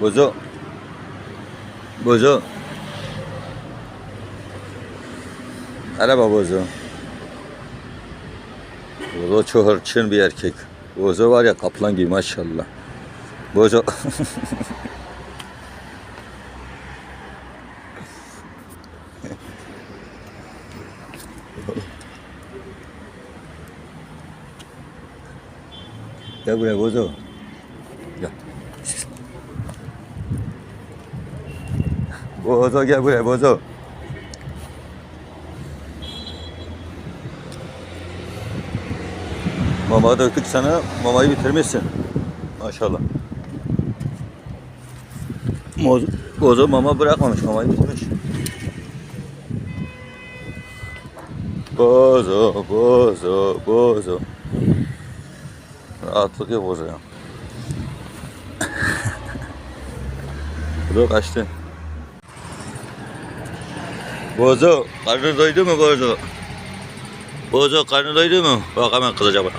Bozo. Bozo. Merhaba Bozo. Bozo çok hırçın bir erkek. Bozo var ya kaplan gibi maşallah. Bozo. Gel buraya Bozo. Bozo gel buraya Bozo. Mama döktük sana. Mamayı bitirmişsin. Maşallah. Bozo, mama bırakmamış. Mamayı bitirmiş. Bozo, bozo, bozo. Rahatlık yok bozo ya. Bozo kaçtı. Bozo, karnın doydu mu Bozo? Bozo karnın doydu mu? Bak hemen kızacak bana.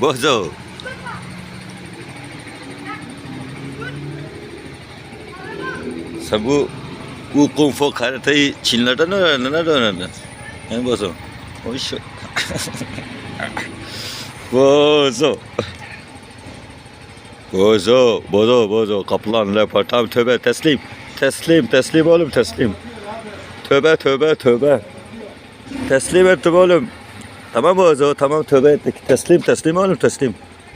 Bozo. Sen bu bu kung fu karateyi Çinlerden öğrendin, nereden öğrendin? He Bozo. O iş Bozo. Bozo, bozo. Kaplan, leopar. Tamam tövbe teslim. Teslim, teslim oğlum teslim. Tövbe, tövbe, tövbe. Teslim ettim oğlum. Tamam bozo, tamam tövbe ettik. Teslim, teslim oğlum teslim.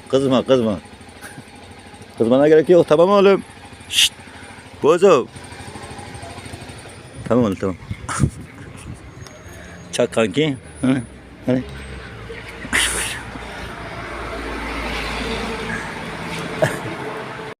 Kızma, kızma. Kızmana gerek yok. Tamam oğlum. Şşt. Bozo. Tamam oğlum tamam. Çak kanki. Hı? Hadi.